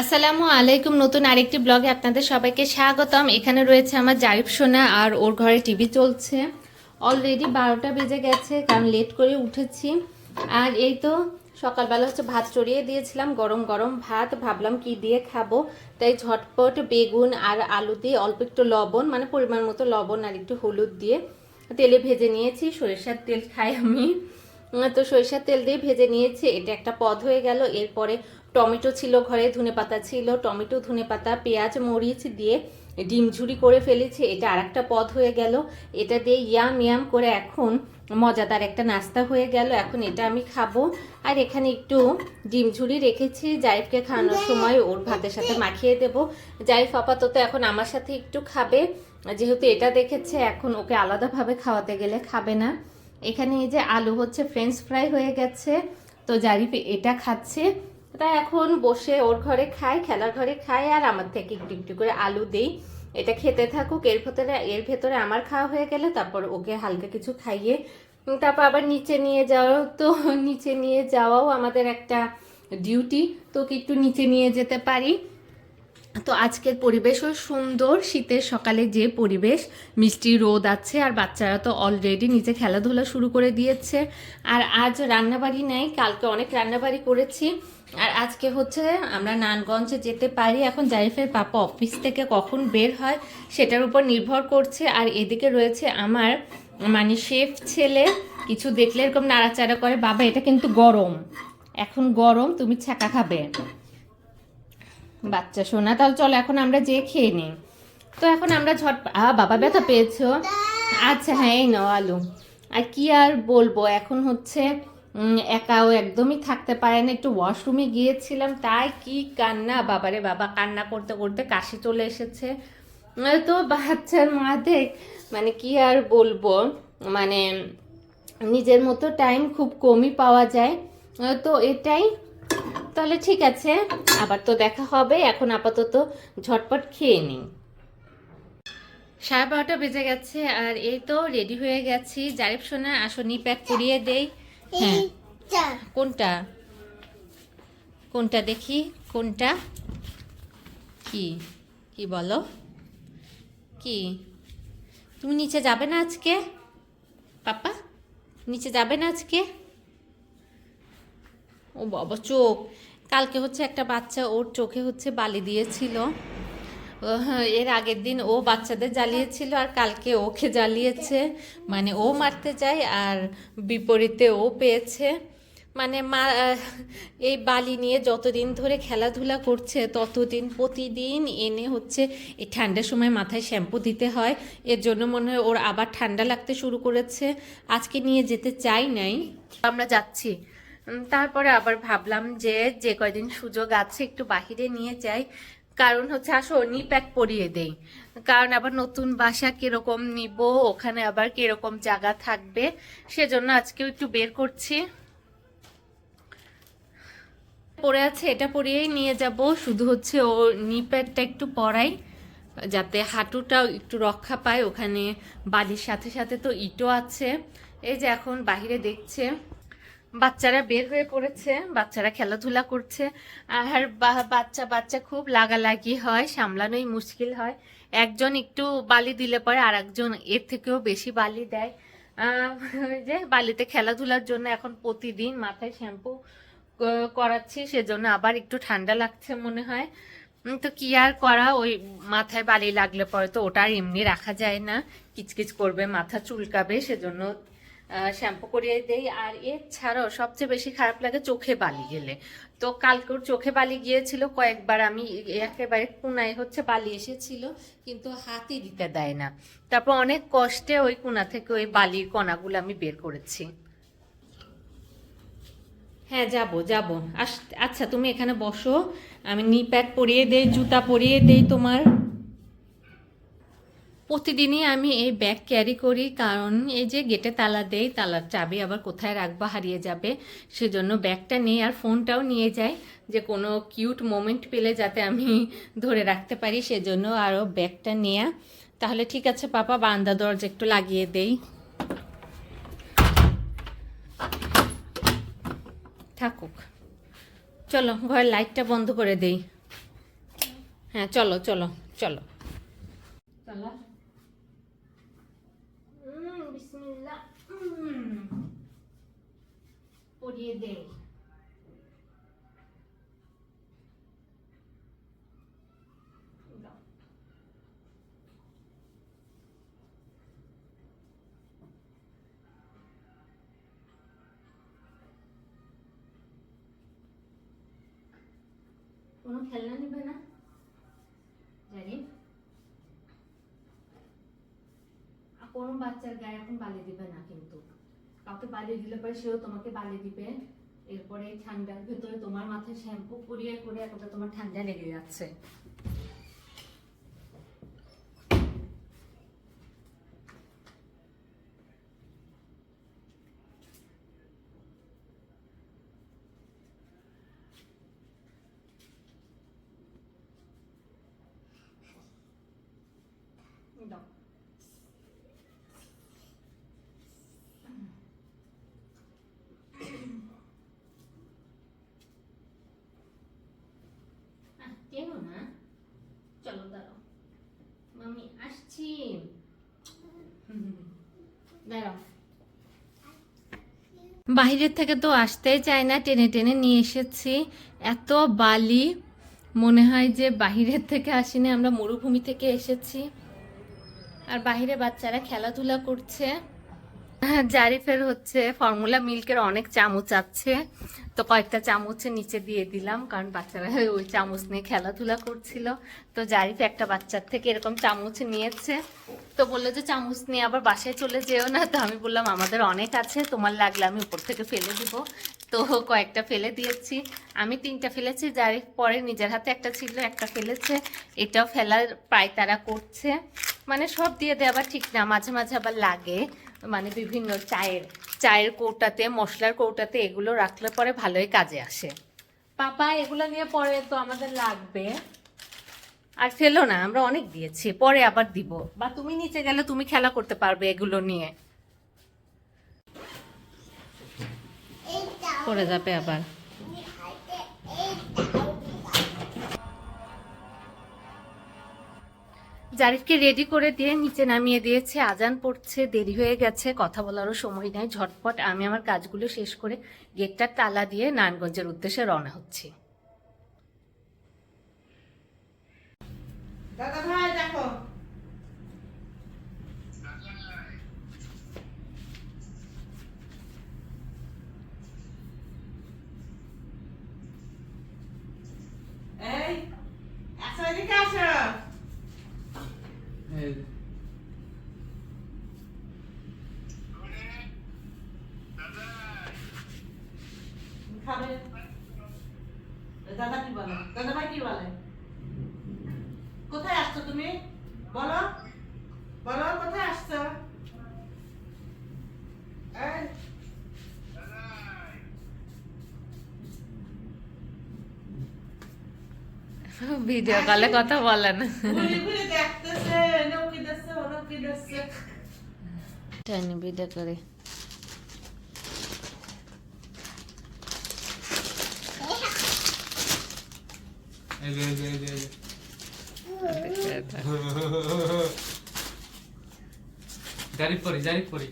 আসসালামু আলাইকুম, নতুন আরেকটি ব্লগে আপনাদের সবাইকে স্বাগতম। এখানে রয়েছে আমার জারিফ সোনা আর ওর ঘরে টিভি চলছে। অলরেডি বারোটা বেজে গেছে, কারণ লেট করে উঠেছি। আর এই তো সকালবেলা হচ্ছে ভাত চড়িয়ে দিয়েছিলাম, গরম গরম ভাত। ভাবলাম কি দিয়ে খাব? তাই ঝটপট বেগুন আর আলু দিয়ে অল্প একটু লবণ মানে পরিমাণ মতো লবণ আর একটু হলুদ দিয়ে তেলে ভেজে নিয়েছি। সরিষার তেল খাই আমি। তো সরিষার তেল দিয়ে ভেজে নিয়েছি, এটা একটা পদ হয়ে গেল। এরপরে টমেটো ছিল ঘরে, ধনে পাতা ছিল, টমেটো, ধনে পাতা, পেঁয়াজ, মরিচ দিয়ে ডিম ঝুরি করে ফেলেছি। এটা আর একটা পদ হয়ে গেল। এটা দিয়ে ইয়াম ইয়াম করে এখন মজাদার একটা নাস্তা হয়ে গেল। এখন এটা আমি খাব। আর এখানে একটু ডিম ঝুরি রেখেছি। জাইফকে খাওয়ানোর সময় ওর ভাতের সাথে মাখিয়ে দেবো। জাইফ আপাতত এখন আমার সাথে একটু খাবে। যেহেতু এটা দেখেছে, এখন ওকে আলাদাভাবে খাওয়াতে গেলে খাবে না। এখানে এই যে আলু হচ্ছে ফ্রেঞ্চ ফ্রাই হয়ে গেছে। তো জারিফ এটা খাচ্ছে। তাই এখন বসে ওর ঘরে খাই, খেলার ঘরে খাই, আর আমার থেকে একটু একটু করে আলু দিই। এটা খেতে থাকুক, এর ভেতরে এর ভেতরে আমার খাওয়া হয়ে গেলে তারপর ওকে হালকা কিছু খাইয়ে তারপর আবার নিচে নিয়ে যাওয়া তো, নিচে নিয়ে যাওয়াও আমাদের একটা ডিউটি তোকে একটু নিচে নিয়ে যেতে পারি। তো আজকের পরিবেশও সুন্দর, শীতের সকালে যে পরিবেশ, মিষ্টি রোদ আছে আর বাচ্চারা তো অলরেডি নিজে খেলাধুলা শুরু করে দিয়েছে। আর আজ রান্নাবাড়ি নেই, কালকে অনেক রান্নাবাড়ি করেছি। আর আজকে হচ্ছে আমরা নানগঞ্জে যেতে পারি। এখন জারিফের পাপা অফিস থেকে কখন বের হয় সেটার উপর নির্ভর করছে। আর এদিকে রয়েছে আমার মানে শেফ ছেলে, কিছু দেখলে এরকম নাড়াচাড়া করে, বাবা, এটা কিন্তু গরম। এখন গরম, তুমি ছ্যাঁকা খাবে। বাচ্চা শোনা তাহলে চলো এখন আমরা যে খেয়ে নিই। তো এখন আমরা ঝট বাবা ব্যথা পেয়েছ? আচ্ছা হ্যাঁ এই নাও আলু। আর কি আর বলব, এখন হচ্ছে একাও একদমই থাকতে পারে না। একটু ওয়াশরুমে গিয়েছিলাম, তাই কি কান্না, বাবারে বাবা, কান্না করতে করতে কাশি চলে এসেছে। তো বাচ্চার মা দেখ মানে কি আর বলব মানে নিজের মতো টাইম খুব কমই পাওয়া যায়। তো এটাই তাহলে ঠিক আছে। আবার তো দেখা হবে। এখন আপাতত ঝটপট খেয়ে নিই। সাড়ে বারোটা বেজে গেছে আর এই তো রেডি হয়ে গেছি। জারিফ সোনা আসনি প্যাক করিয়ে দেই। হ্যাঁ। কোনটা? কোনটা দেখি? কোনটা? কি? কি বলো? কি? তুমি নিচে যাবে না আজকে? পাপা নিচে যাবে না আজকে? ও বাবা চোখ। কালকে হচ্ছে একটা বাচ্চা ওর চোখে হচ্ছে বালি দিয়েছিল। হ্যাঁ, এর আগের দিন ও বাচ্চাদের জ্বালিয়েছিল আর কালকে ওকে জ্বালিয়েছে। মানে ও মারতে যায় আর বিপরীতে ও পেয়েছে। মানে মা এই বালি নিয়ে যতদিন ধরে খেলাধুলা করছে ততদিন প্রতিদিন এনে হচ্ছে এই ঠান্ডার সময় মাথায় শ্যাম্পু দিতে হয়। এর জন্য মনে হয় ওর আবার ঠান্ডা লাগতে শুরু করেছে। আজকে নিয়ে যেতে চাই নাই। আমরা যাচ্ছি। তারপরে আবার ভাবলাম যে যে কয়দিন সুযোগ আছে একটু বাহিরে নিয়ে যাই। কারণ হচ্ছে, আসো, নি প্যাক পরিয়ে দেই। কারণ আবার নতুন বাসা কীরকম নিব, ওখানে আবার কীরকম জায়গা থাকবে, সেজন্য আজকেও একটু বের করছি। পরে আছে, এটা পরিয়েই নিয়ে যাব। শুধু হচ্ছে ও নি প্যাডটা একটু পরাই, যাতে হাঁটুটাও একটু রক্ষা পায়। ওখানে বালির সাথে সাথে তো ইটও আছে। এই যে এখন বাহিরে দেখছে। বাচ্চারা বের হয়ে পড়েছে, বাচ্চারা খেলাধুলা করছে। আর বা- বাচ্চা বাচ্চা খুব লাগালাগি হয়, সামলানোই মুশকিল হয়। একজন একটু বালি দিলে পরে আর একজন এর থেকেও বেশি বালি দেয়। যে বালিতে খেলাধুলার জন্য এখন প্রতিদিন মাথায় শ্যাম্পু করাচ্ছি, সেজন্য আবার একটু ঠান্ডা লাগছে মনে হয়। তো কি আর করা? ওই মাথায় বালি লাগলে পরে তো ওটা এমনি রাখা যায় না। কিচকিচ করবে, মাথা চুলকাবে, সেজন্য শ্যাম্পু করিয়ে দেই। আর এছাড়াও সবচেয়ে বেশি খারাপ লাগে চোখে বালি গেলে। তো কালকে চোখে বালি গিয়েছিল, কয়েকবার আমি একেবারে কোনায় হচ্ছে বালি এসেছিল, কিন্তু হাতই দিতে দেয় না। তারপর অনেক কষ্টে ওই কোনা থেকে ওই বালির কণাগুলো আমি বের করেছি। হ্যাঁ যাব যাব। আচ্ছা তুমি এখানে বসো। আমি নি প্যাড পরিয়ে দেই, জুতা পরিয়ে দেই তোমার। প্রতিদিনই আমি এই ব্যাগ ক্যারি করি, কারণ এই যে গেটে তালা দেই, তালার চাবি আবার কোথায় রাখব, হারিয়ে যাবে, সেজন্য ব্যাগটা নিয়ে আর ফোনটাও নিয়ে যাই, যে কোনো কিউট মোমেন্ট পেলে যাতে আমি ধরে রাখতে পারি, সেজন্য আরও ব্যাগটা নেয়া। তাহলে ঠিক আছে পাপা, বান্দা দরজা একটু লাগিয়ে দেই। থাকুক। চলো, ঘরের লাইটটা বন্ধ করে দেই। হ্যাঁ চলো চলো চলো। চলো উম, বিসমিল্লাহ উম। পরিয়ে দেই দাও। কোনো খেলনা নেবে না জানি আর কোনো বাচ্চার গায়ে এখন বালি দিবে না কিন্তু। কাউকে বালি দিলে পরে সেও তোমাকে বালি দিবে। এরপরে ঠান্ডার ভেতরে তোমার মাথায় শ্যাম্পু করিয়ে করে এতটা তোমার ঠান্ডা লেগে যাচ্ছে দাও আহ, টেনো না চলো দাঁড়াও মামি আসছি হুম, দাঁড়াও বাইরের থেকে তো আসতেই চায় না টেনে টেনে নিয়ে এসেছি। এত বালি মনে হয় যে বাহিরের থেকে আসিনি আমরা মরুভূমি থেকে এসেছি। আর বাইরে বাচ্চারা খেলাধুলা করছে। হ্যাঁ, জারিফের হচ্ছে ফর্মুলা মিল্কের অনেক চামচ আছে। তো কয়েকটা চামচের নিচে দিয়ে দিলাম কারণ বাচ্চারা ওই চামচ নিয়ে খেলাধুলা করছিল। তো জারিফ একটা বাচ্চার থেকে এরকম চামচ নিয়েছে। তো বলল যে, চামচ নিয়ে আবার বাসায় চলে যেও না। তো আমি বললাম, আমাদের অনেক আছে, তোমার লাগলে আমি উপর থেকে ফেলে দিব। তো কয়েকটা ফেলে দিয়েছি। আমি তিনটা ফেলেছি, যার পরে নিজের হাতে একটা ছিল, একটা ফেলেছে। এটাও ফেলার প্রায় তারা করছে। মানে সব দিয়ে দেওয়া ঠিক না, মাঝে মাঝে আবার লাগে। মানে বিভিন্ন চায়ের চায়ের কৌটাতে, মশলার কৌটাতে এগুলো রাখলে পরে ভালোই কাজে আসে। পাপা, এগুলো নিয়ে পরে তো আমাদের লাগবে। আর ফেলো না, আমরা অনেক দিয়েছি, পরে আবার দিব। বা তুমি নিচে গেলে তুমি খেলা করতে পারবে এগুলো নিয়ে। পড়ে যাবে আবার। জারিফকে রেডি করে দিয়ে নিচে নামিয়ে দিয়েছে, আজান পড়ছে, দেরি হয়ে গেছে, কথা বলারও সময় নেই, ঝটপট। আমি আমার কাজগুলো শেষ করে গেটটার তালা দিয়ে নারায়ণগঞ্জের উদ্দেশ্যে রওনা হচ্ছি। দাদা ভাই দেখো। এই আসো এদিকে আসো খাবে দাদা কি বলে দাদা ভাই কি বলে কোথায় আসছো তুমি? বলো। বলো কোথায় আসছো? ভিডিও কলে কথা বলেন ভিডিও করে। এই যে, এই যে, এই যে, এই যে। জারিফ করি জারিফ করি।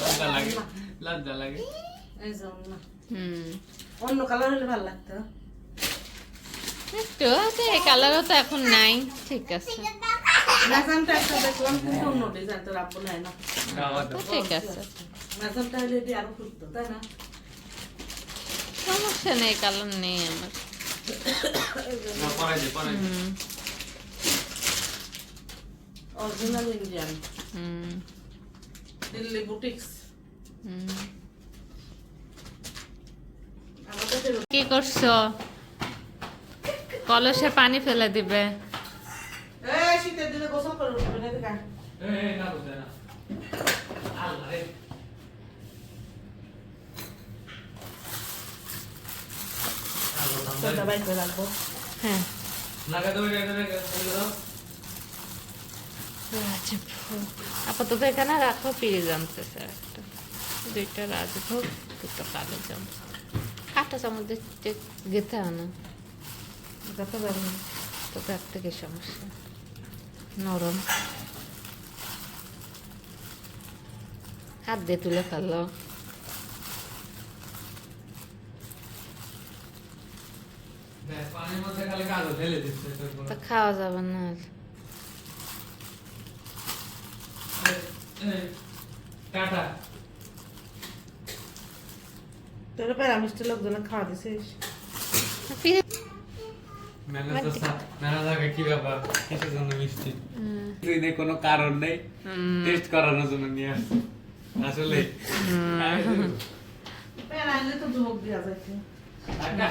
লজ্জা লাগে লজ্জা লাগে। এই জন্য না। হুম। অন্য কালার হলে ভালো লাগতো। একটু এই কালারও তো এখন নাই ঠিক আছে। একটা দেখলাম কিন্তু অন্য ডিজাইন তো রাখব না। না ঠিক আছে। হলে দিয়ে আরও ফুটতো তাই না? সমস্যা নেই কালার নেই আমার। না পরাই দে পরাই দে hmm original Indian Delhi boutiques hmm আমাদের ফেরত কি করছ? কলসে পানি ফেলে দিবে। এই শীতের দিনে গোসল করে না দেখা এই, এই, না বুঝে না আল্লাহ রে। আল্লাহ, তোটা করে রাখব। হ্যাঁ। আপাতত এখানে রাখো পেয়ে জানতেছে একটা। দুইটা রাজভোগ দুটো কালো চামচ কাঁটা চামচ গেতে হয় না দেখো যাবে তো তার থেকে সমস্যা। নরম। হাত দিয়ে তুলে ফেলল দেখ, পানির মধ্যে খালি কালো ঢেলে দিচ্ছে তোর কোনো- তা খাওয়া যাবে না আর তোর প্যারামিস্টের লোকজনে খাওয়া দিছিস কি ব্যাপার কিসের জন্য মিষ্টি হুম, তুই নেই কোনো কারণ নেই টেস্ট করানোর জন্য নিয়ে আসছি আসলে তো যুবক দিয়া টাটা